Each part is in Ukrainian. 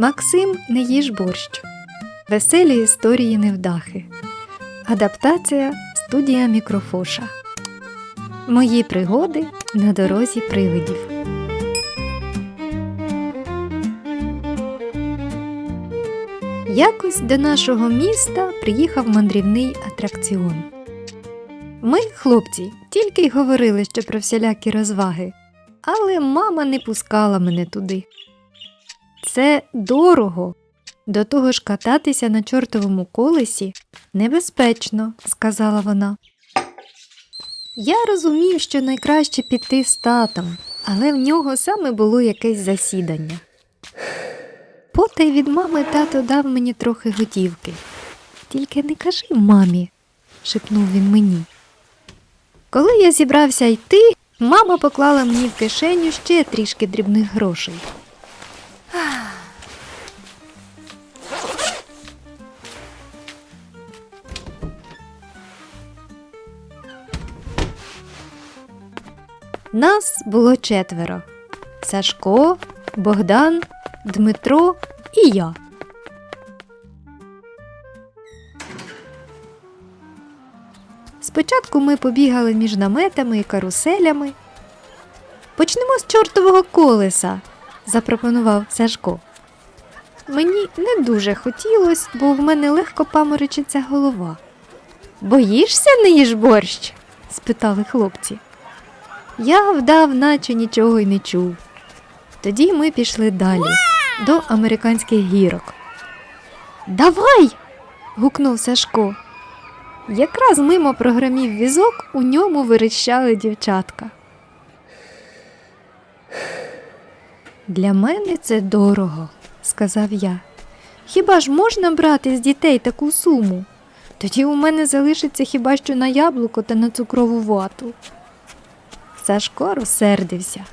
Максим не їж борщ. Веселі історії невдахи. Адаптація студія Мікрофоша. Мої пригоди на дорозі привидів. Якось до нашого міста приїхав мандрівний атракціон. Ми, хлопці, тільки й говорили, що про всілякі розваги, але мама не пускала мене туди. Це дорого. До того ж кататися на чортовому колесі небезпечно, сказала вона. Я розумів, що найкраще піти з татом, але в нього саме було якесь засідання. Потай від мами тато дав мені трохи готівки. Тільки не кажи мамі, шепнув він мені. Коли я зібрався йти, мама поклала мені в кишеню ще трішки дрібних грошей. Нас було четверо: Сашко, Богдан, Дмитро і я. Спочатку ми побігали між наметами і каруселями. Почнемо з чортового колеса, запропонував Сашко. Мені не дуже хотілося, бо в мене легко паморочиться голова. Боїшся не їж борщ? спитали хлопці. Я вдав, наче нічого й не чув. Тоді ми пішли далі, до американських гірок. Давай. гукнув Сашко. Якраз мимо програмів візок у ньому вирощали дівчатка. Для мене це дорого, сказав я. Хіба ж можна брати з дітей таку суму? Тоді у мене залишиться хіба що на яблуко та на цукрову вату. Сашко розсердився.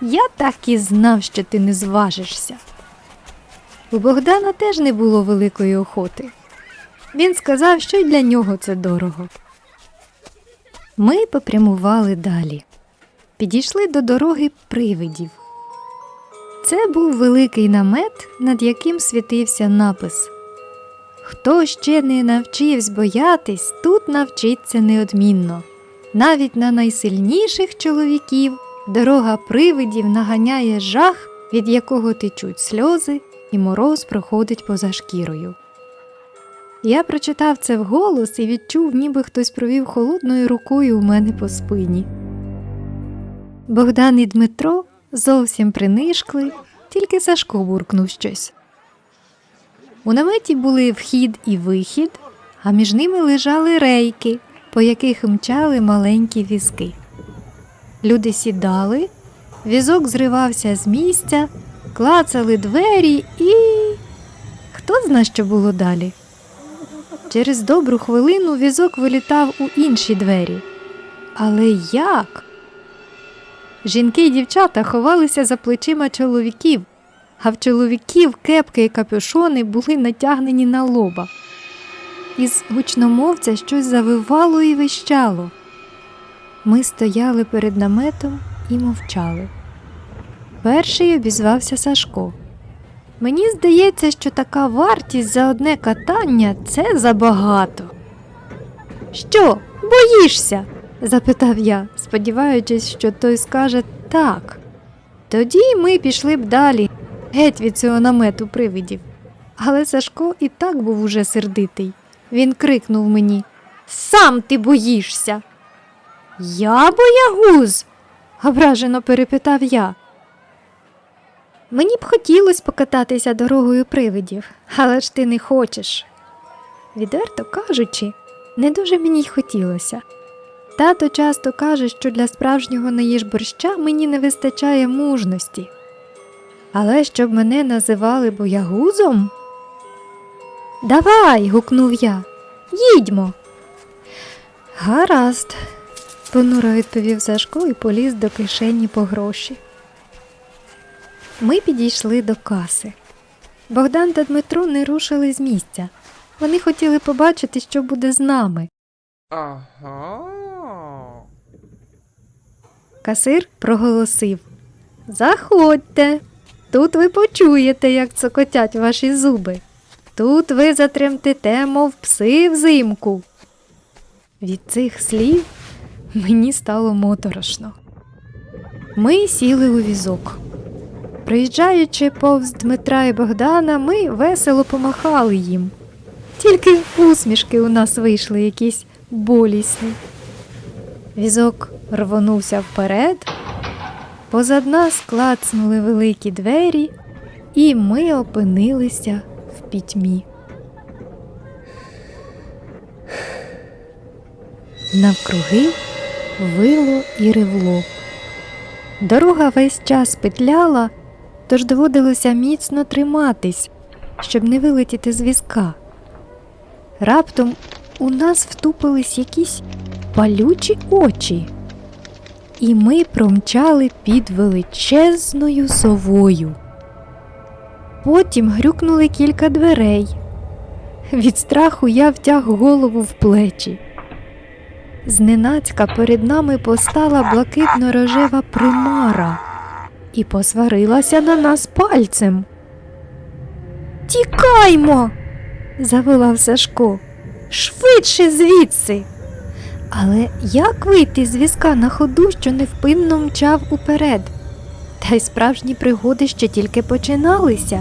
Я так і знав, що ти не зважишся. У Богдана теж не було великої охоти. Він сказав, що й для нього це дорого. Ми попрямували далі. Підійшли до дороги привидів. Це був великий намет, над яким світився напис Хто ще не навчився боятись, тут навчиться неодмінно. Навіть на найсильніших чоловіків дорога привидів наганяє жах, від якого течуть сльози, і мороз проходить поза шкірою. Я прочитав це вголос і відчув, ніби хтось провів холодною рукою у мене по спині. Богдан і Дмитро зовсім принишкли, тільки Сашко буркнув щось. У наметі були вхід і вихід, а між ними лежали рейки, по яких мчали маленькі візки. Люди сідали, візок зривався з місця, клацали двері і. Хто зна, що було далі? Через добру хвилину візок вилітав у інші двері. Але як? Жінки й дівчата ховалися за плечима чоловіків, а в чоловіків кепки і капюшони були натягнені на лоба. Із гучномовця щось завивало і вищало. Ми стояли перед наметом і мовчали. Перший обізвався Сашко. Мені здається, що така вартість за одне катання це забагато. Що, боїшся? запитав я, сподіваючись, що той скаже так. Тоді ми пішли б далі, геть від цього намету привидів. Але Сашко і так був уже сердитий. Він крикнув мені Сам ти боїшся. Я боягуз? ображено перепитав я. Мені б хотілося покататися дорогою привидів, але ж ти не хочеш. Відверто кажучи, не дуже мені й хотілося. Тато часто каже, що для справжнього наїж борща мені не вистачає мужності. Але щоб мене називали боягузом. Давай. гукнув я. Їдьмо. Гаразд, понуро відповів Сашко і поліз до кишені по гроші. Ми підійшли до каси. Богдан та Дмитро не рушили з місця. Вони хотіли побачити, що буде з нами. Ага. Касир проголосив Заходьте. Тут ви почуєте, як цокотять ваші зуби. Тут ви затремтите, мов пси взимку. Від цих слів мені стало моторошно. Ми сіли у візок. Приїжджаючи повз Дмитра і Богдана, ми весело помахали їм. Тільки усмішки у нас вийшли якісь болісні. Візок рвонувся вперед, позад нас клацнули великі двері, і ми опинилися в пітьмі. Навкруги вило і ревло. Дорога весь час петляла, тож доводилося міцно триматись, щоб не вилетіти з візка. Раптом у нас втупились якісь палючі очі, і ми промчали під величезною совою. Потім грюкнули кілька дверей. Від страху я втяг голову в плечі. Зненацька перед нами постала блакитно-рожева примара і посварилася на нас пальцем. Тікаймо. заволав Сашко. Швидше звідси. Але як вийти з візка на ходу, що невпинно мчав уперед? Та й справжні пригоди ще тільки починалися.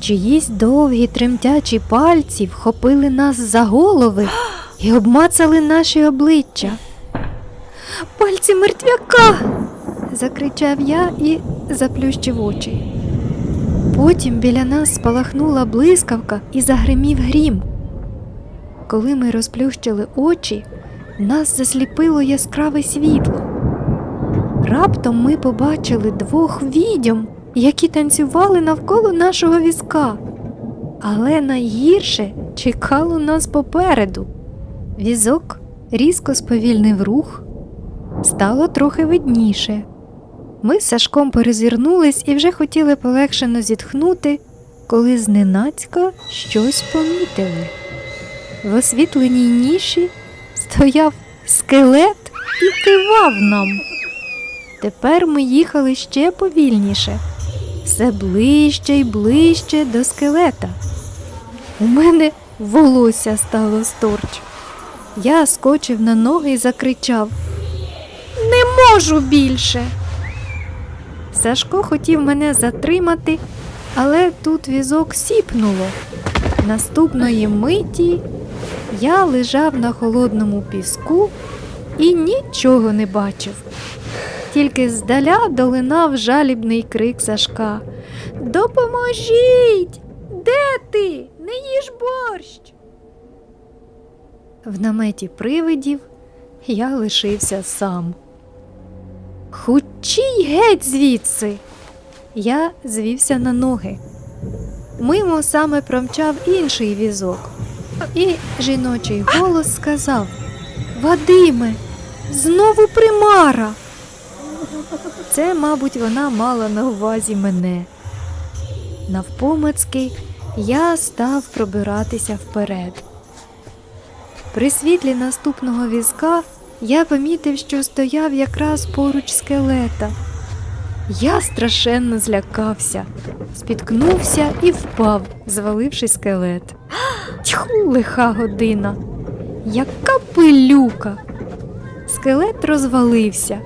Чиїсь довгі тремтячі пальці вхопили нас за голови і обмацали наші обличчя. Пальці мертвяка. закричав я і заплющив очі. Потім біля нас спалахнула блискавка і загримів грім. Коли ми розплющили очі, нас засліпило яскраве світло. Раптом ми побачили двох відьом, які танцювали навколо нашого візка. Але найгірше чекало нас попереду. Візок різко сповільнив рух, стало трохи видніше. Ми з Сашком перезирнулись і вже хотіли полегшено зітхнути, коли зненацька щось помітили. В освітленій ніші стояв скелет і кивав нам. Тепер ми їхали ще повільніше, все ближче й ближче до скелета. У мене волосся стало сторч. Я скочив на ноги і закричав Не можу більше. Сашко хотів мене затримати, але тут візок сіпнуло. Наступної миті я лежав на холодному піску і нічого не бачив. Тільки здаля долинав жалібний крик Сашка. Допоможіть! Де ти? Не їж борщ. В наметі привидів я лишився сам. Хучій геть звідси. Я звівся на ноги. Мимо саме промчав інший візок, і жіночий голос сказав Вадиме, знову примара. Це, мабуть, вона мала на увазі мене. Навпомацки я став пробиратися вперед. При світлі наступного візка я помітив, що стояв якраз поруч скелета. Я страшенно злякався, спіткнувся і впав, зваливши скелет. Тьху, лиха година, яка пилюка. Скелет розвалився,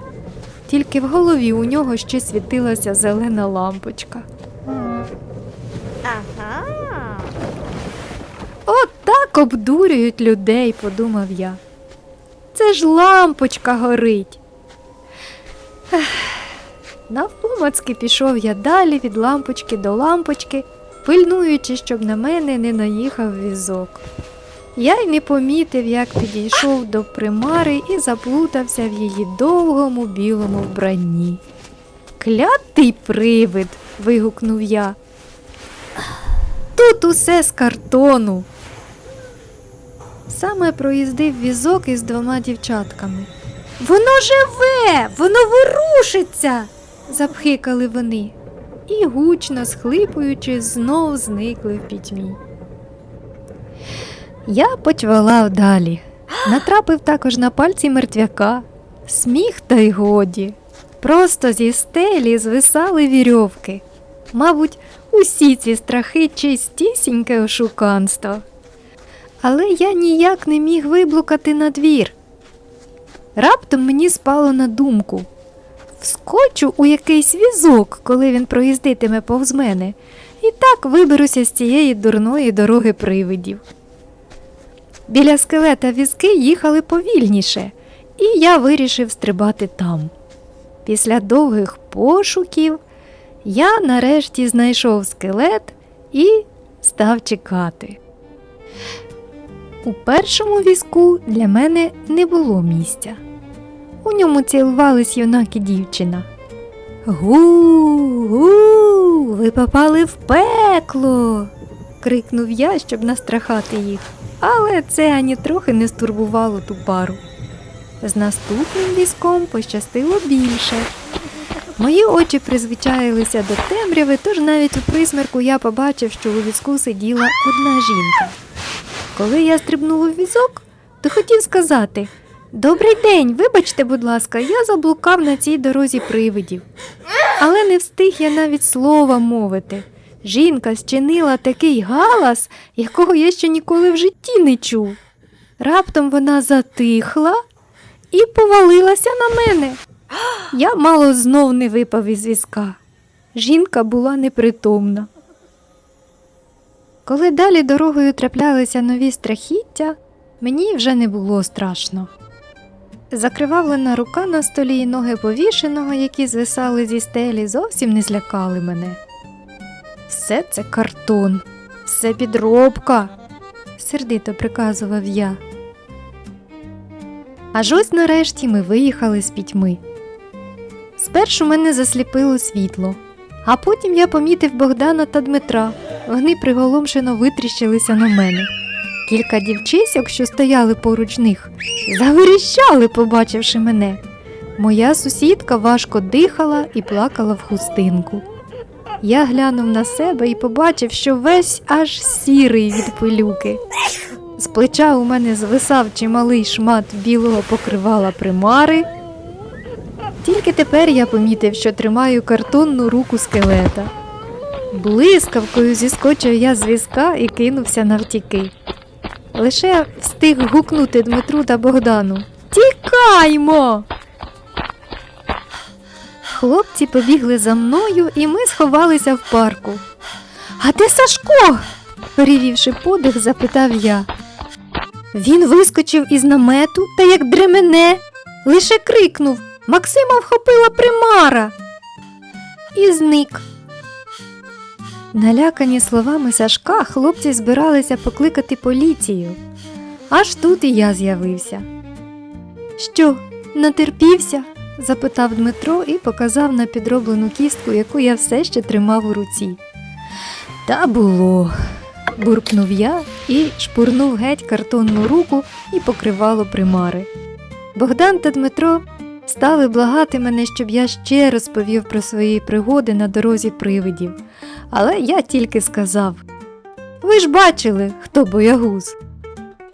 тільки в голові у нього ще світилася зелена лампочка. Ага. От так обдурюють людей, подумав я. Це ж лампочка горить. Ех, Навпомацки пішов я далі від лампочки до лампочки, пильнуючи, щоб на мене не наїхав візок. Я й не помітив, як підійшов до примари і заплутався в її довгому білому вбранні. Клятий привид. вигукнув я. Тут усе з картону. Саме проїздив візок із двома дівчатками. Воно живе, воно ворушиться, запхикали вони, і гучно схлипуючи, знов зникли в пітьмі. Я почвалав далі. Натрапив також на пальці мертвяка. Сміх та й годі. Просто зі стелі звисали вірьовки. Мабуть, усі ці страхи чистісіньке ошуканство. Але я ніяк не міг виблукати на двір. Раптом мені спало на думку. Вскочу у якийсь візок, коли він проїздитиме повз мене, і так виберуся з цієї дурної дороги привидів. Біля скелета візки їхали повільніше, і я вирішив стрибати там. Після довгих пошуків я нарешті знайшов скелет і став чекати. У першому візку для мене не було місця. У ньому цілувались юнак і дівчина. Гу, гу, ви попали в пекло. крикнув я, щоб настрахати їх, але це ані трохи не стурбувало ту пару. З наступним візком пощастило більше. Мої очі призвичаїлися до темряви, тож навіть у присмерку я побачив, що у візку сиділа одна жінка. Коли я стрибнув у візок, то хотів сказати Добрий день, вибачте, будь ласка, я заблукав на цій дорозі привидів. Але не встиг я навіть слова мовити. Жінка зчинила такий галас, якого я ще ніколи в житті не чув. Раптом вона затихла і повалилася на мене. Я мало знов не випав із візка. Жінка була непритомна. Коли далі дорогою траплялися нові страхіття, мені вже не було страшно. Закривавлена рука на столі і ноги повішеного, які звисали зі стелі, зовсім не злякали мене. Все це картон, все підробка, сердито приказував я. Аж ось нарешті ми виїхали з пітьми. Спершу мене засліпило світло, а потім я помітив Богдана та Дмитра. Вони приголомшено витріщилися на мене. Кілька дівчисьок, що стояли поруч них, заверіщали, побачивши мене. Моя сусідка важко дихала і плакала в хустинку. Я глянув на себе і побачив, що весь аж сірий від пилюки. З плеча у мене звисав чималий шмат білого покривала примари. Тільки тепер я помітив, що тримаю картонну руку скелета. Блискавкою зіскочив я з візка і кинувся навтіки. Лише встиг гукнути Дмитру та Богдану. Тікаймо! Хлопці побігли за мною, і ми сховалися в парку. А де Сашко? перевівши подих, запитав я. Він вискочив із намету та як дремене, лише крикнув Максима вхопила примара і зник. Налякані словами Сашка, хлопці збиралися покликати поліцію. Аж тут і я з'явився. Що, натерпівся? Запитав Дмитро і показав на підроблену кістку, яку я все ще тримав у руці. Та було, буркнув я і шпурнув геть картонну руку і покривало примари. Богдан та Дмитро стали благати мене, щоб я ще розповів про свої пригоди на дорозі привидів. Але я тільки сказав: Ви ж бачили, хто боягуз.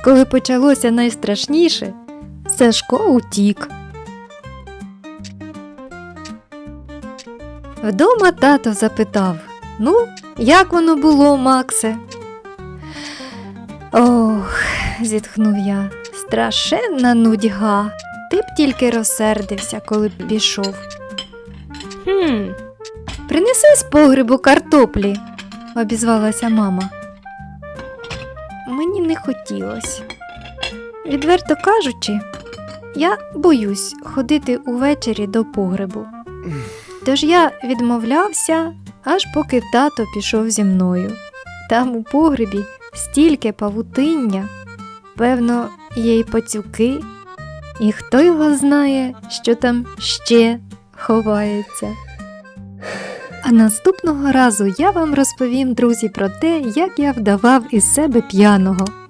Коли почалося найстрашніше, Сашко утік. Вдома тато запитав: Ну, як воно було, Максе? Ох, зітхнув я, страшенна нудьга. Ти б тільки розсердився, коли б пішов. Хм, принеси з погребу картоплі, обізвалася мама. Мені не хотілося. Відверто кажучи, я боюсь ходити увечері до погребу. Тож я відмовлявся, аж поки тато пішов зі мною. Там у погребі стільки павутиння, певно, є й пацюки, і хто його знає, що там ще ховається. А наступного разу я вам розповім, друзі, про те, як я вдавав із себе п'яного.